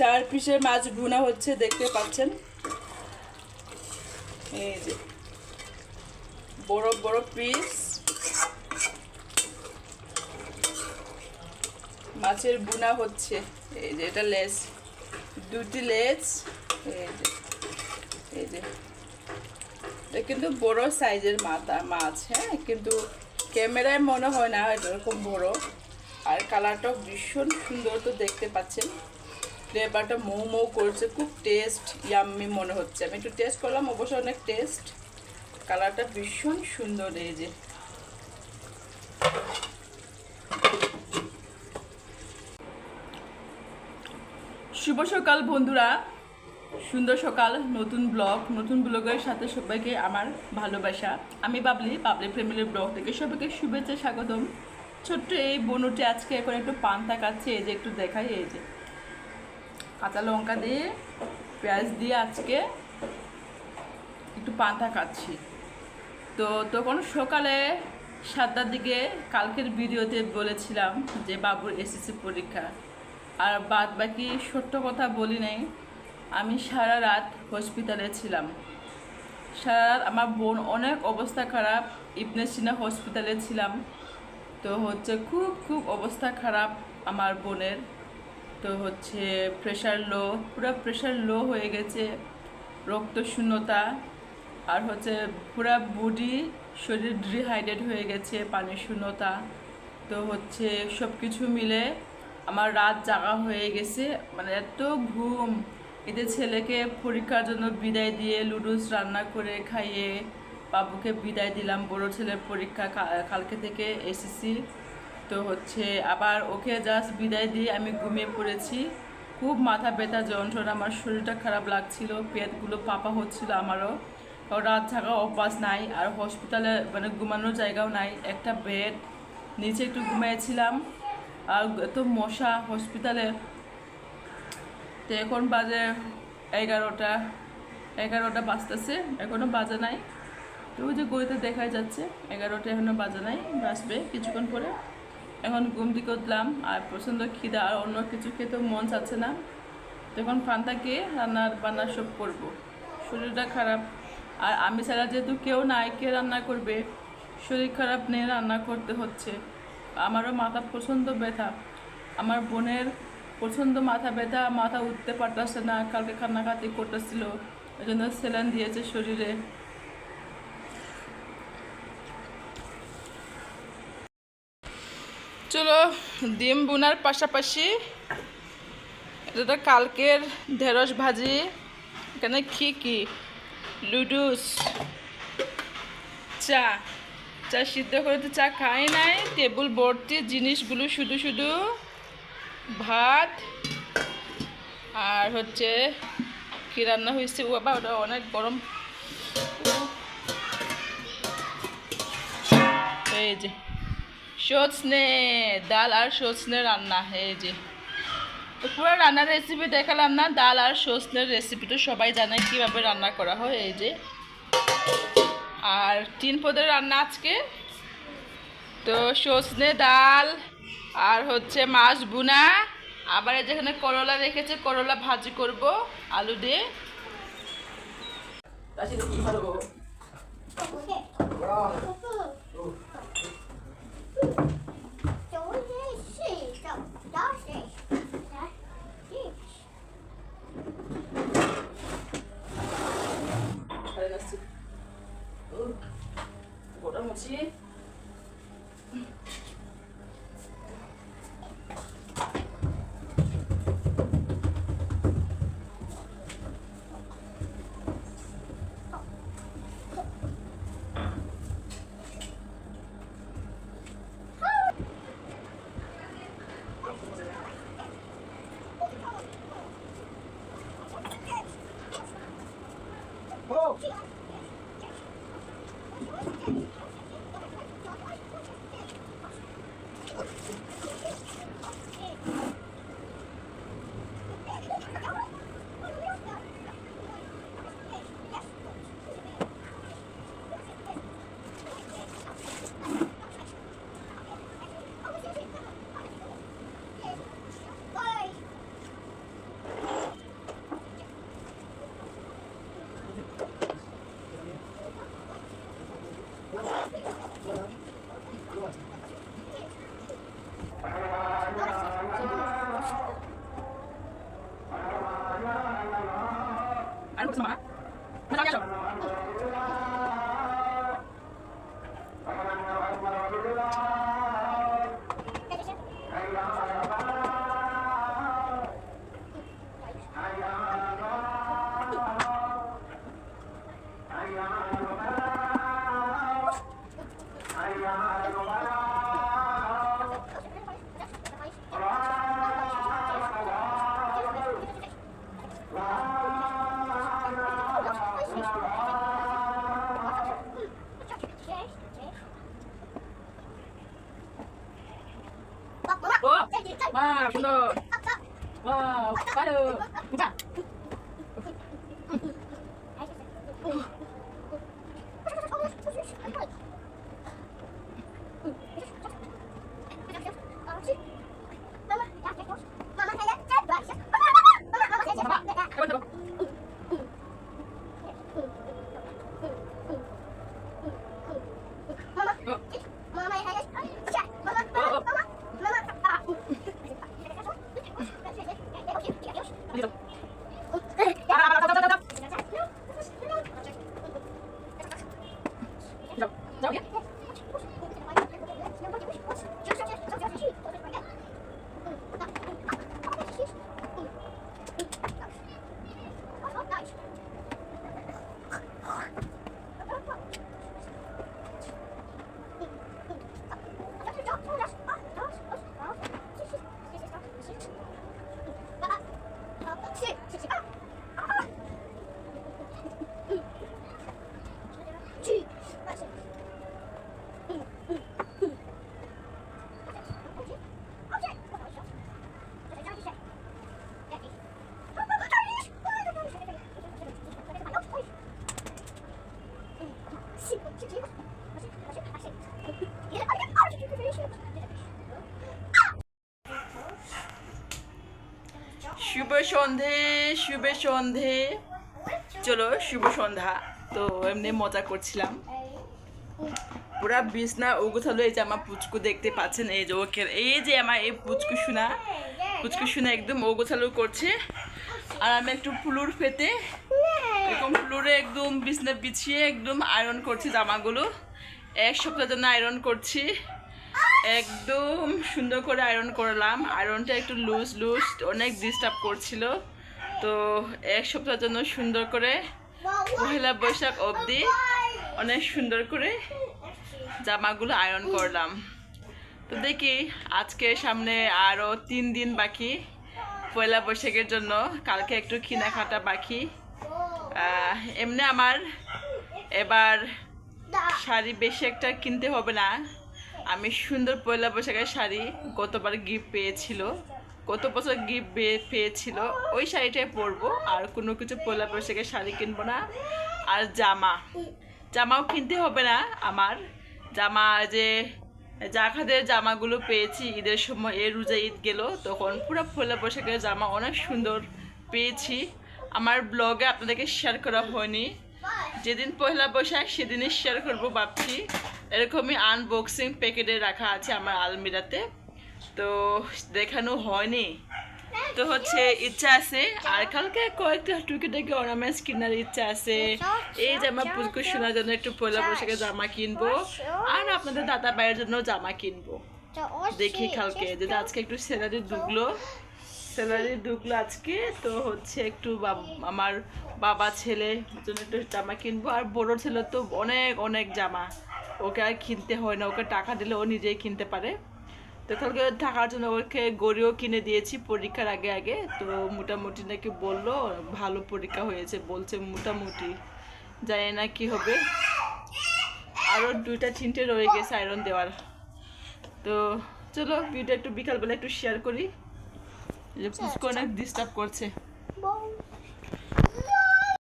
চার পিসের মাছ ভুনা হচ্ছে, দেখতে পাচ্ছেন। এই যে, বড় বড় পিস। মাছের বুনা হচ্ছে। এই যে, এটা লেজ, দুটি লেজ। এই যে এই যে। কিন্তু বড় সাইজের মাথা, মাছ হ্যাঁ? কিন্তু ক্যামেরায় মনে হয় না এরকম বড়। আর কালারটাও ভীষণ সুন্দর তো দেখতে পাচ্ছেন। ফ্লেভারটা মৌ মৌ করছে, খুব টেস্ট ইয়াম্মি মনে হচ্ছে। আমি একটু টেস্ট করলাম, অবশ্য অনেক টেস্ট কালারটা ভীষণ সুন্দর এই যে। শুভ সকাল বন্ধুরা। সুন্দর সকাল, নতুন ব্লগ নতুন ব্লগের সাথে সবাইকে আমার ভালোবাসা। আমি বাবলি বাবলি ফ্যামিলির ব্লগ থেকে সবাইকে শুভেচ্ছা স্বাগতম। ছোট্ট এই বনুটি আজকে এখন একটু পান্তা খাচ্ছে এই যে একটু দেখাই, এই যে। কাঁচা লঙ্কা দিয়ে, পেঁয়াজ দিয়ে আজকে একটু পান্তা খাচ্ছি। তো তখন সকালে সাতটার দিকে কালকের ভিডিওতে বলেছিলাম যে বাবুর এসএসসি পরীক্ষা। আর বাদ বাকি সত্য কথা বলি নাই, আমি সারা রাত হসপিটালে ছিলাম। সারা রাত আমার বোন অনেক অবস্থা খারাপ, ইবনে সিনা হসপিটালে ছিলাম। তো হচ্ছে খুব খুব অবস্থা খারাপ আমার বোনের। তো হচ্ছে প্রেশার লো পুরো প্রেশার লো হয়ে গেছে, রক্ত শূন্যতা, আর হচ্ছে পুরো বডি শরীর ডিহাইড্রেট হয়ে গেছে, পানির শূন্যতা। তো হচ্ছে সব কিছু মিলে আমার রাত জাগা হয়ে গেছে মানে এত ঘুম। এদের ছেলেকে পরীক্ষার জন্য বিদায় দিয়ে লুডুস রান্না করে খাইয়ে বাবুকে বিদায় দিলাম, বড় ছেলের পরীক্ষা কালকে থেকে এসেছি তো হচ্ছে আবার ওকে জাস্ট বিদায় দিয়ে আমি ঘুমিয়ে পড়েছি। খুব মাথা ব্যথা, যন্ত্রণা, আমার শরীরটা খারাপ লাগছিল, পেটগুলো পাপা হচ্ছিল আমারও। রাত থাকা অভ্যাস নাই, আর হসপিটালে মানে ঘুমানোর জায়গাও নাই, একটা বেড নিচে একটু ঘুমিয়েছিলাম আর এত মশা হসপিটালে তো এখন বাজে এগারোটা এগারোটা বাজতেছে এখনও বাজে নাই। তো ওই যে গইতে দেখা যাচ্ছে, এগারোটা এখনও বাজে নাই, বাজবে কিছুক্ষণ পরে। এখন ঘুম করলাম আর প্রচণ্ড খিদা, আর অন্য কিছু খেতেও মন চাচ্ছে না। তখন ফান্তা খেয়ে রান্নার বান্না সব করব। শরীরটা খারাপ। আর আমি ছাড়া যেহেতু কেউ নাই, কে রান্না করবে? শরীর খারাপ নিয়ে রান্না করতে হচ্ছে। আমারও মাথা প্রচণ্ড ব্যথা। আমার বোনের প্রচণ্ড মাথা ব্যথা, মাথা উঠতে পারতেছে না, কালকে কান্নাকাটি করতেছিল। ওই জন্য স্যালাইন দিয়েছে শরীরে। চলো, ডিম বোনার পাশাপাশি এটা কালকের ঢেঁড়স ভাজি, এখানে কি কি? লুডুস, চা। চা সিদ্ধ করে তো চা খাই নাই, টেবিল ভর্তি জিনিসগুলো শুধু শুধু ভাত আর হচ্ছে কি রান্না হয়েছে? ও বাবা, ওটা অনেক গরম। এই যে। সজনে ডাল আর সজনে রান্না, এই যে। তো পুরো রান্নার রেসিপি দেখালাম না, ডাল আর সজনের রেসিপি তো সবাই জানে কীভাবে রান্না করা হয়, এই যে। আর তিন পদের রান্না আজকে। তো সজনে ডাল আর হচ্ছে মাছ বুনা আবার যেখানে করলা রেখেছে, করলা ভাজি করব আলু দিয়ে। Go! 什么？ও মা সুন্দর ওয়াও ভালো শুভ সন্ধে শুভ সন্ধে। চলো, শুভ সন্ধ্যা। তো এমনি মজা করছিলাম। পুরা বিছনা ওগুছালো এই যে আমার পুচকু দেখতে পাচ্ছেন, এই যে ওকে, এই যে আমার এই পুচকু শোনা পুচকু শোনা একদম ওগোছালো করছে। আর আমি একটু ফুলুর ফেতে এরকম ফ্লোরে একদম বিছনা বিছিয়ে একদম আয়রন করছি জামাগুলো। এক সপ্তাহের জন্য আয়রন করছি। একদম সুন্দর করে আয়রন করলাম। আয়রনটা একটু লুজ লুজ অনেক ডিস্টার্ব করছিল। তো এক সপ্তাহের জন্য সুন্দর করে পহেলা বৈশাখ অবধি অনেক সুন্দর করে জামাগুলো আয়রন করলাম। তো দেখি আজকে সামনে আরও তিন দিন বাকি পয়লা বৈশাখের জন্য। কালকে একটু কেনাকাটা বাকি। এমনি আমার এবার শাড়ি বেশি একটা কিনতে হবে না। আমি সুন্দর পয়লা বৈশাখের শাড়ি গতবার গিফট পেয়েছিল, গত বছর গিফট পেয়েছিল, ওই শাড়িটাই পরবো, আর কোনো কিছু পয়লা বৈশাখের শাড়ি কিনবো না। আর জামা, জামাও কিনতে হবে না আমার। জামা যে, জাখাদের জামাগুলো পেয়েছি ঈদের সময় এ রোজা ঈদ গেল, তখন পুরো পয়লা বৈশাখের জামা অনেক সুন্দর পেয়েছি। আমার ব্লগে আপনাদেরকে শেয়ার করা হয়নি। যেদিন পয়লা বৈশাখ, সেদিনই শেয়ার করব ভাবছি। এরকমই আনবক্সিং প্যাকেটে রাখা আছে আমার আলমিরাতে। তো দেখানো হয়নি। তো হচ্ছে ইচ্ছা আছে। আর কালকে কয়েকটা টুকিটাকি অর্নামেন্টস কেনার ইচ্ছা আছে। এই জামা পুজো শোনার জন্য একটু পয়লা বৈশাখে জামা কিনবো। আর আপনাদের দাদা ভাইয়ের জন্য জামা কিনবো। দেখি কালকে যদি আজকে একটু স্যালারি ঢুকলো। স্যালারি ঢুকলো আজকে, তো হচ্ছে একটু আমার বাবা ছেলে জন্য একটু জামা কিনবো। আর বড় ছেলে তো অনেক অনেক জামা। ওকে আর কিনতে হয় না, ওকে টাকা দিলে ও নিজেই কিনতে পারে। তো কালকে থাকার জন্য ওকে গড়িও কিনে দিয়েছি পরীক্ষার আগে আগে। তো মোটামুটি নাকি বলল, ভালো পরীক্ষা হয়েছে, বলছে মোটামুটি। জানি না কি হবে। আরও দুইটা তিনটে রয়ে গেছে আয়রন দেওয়ার। তো চলো ভিডিও একটু বিকালবেলা একটু শেয়ার করি। যে পুষ্কর অনেক ডিস্টার্ব করছে।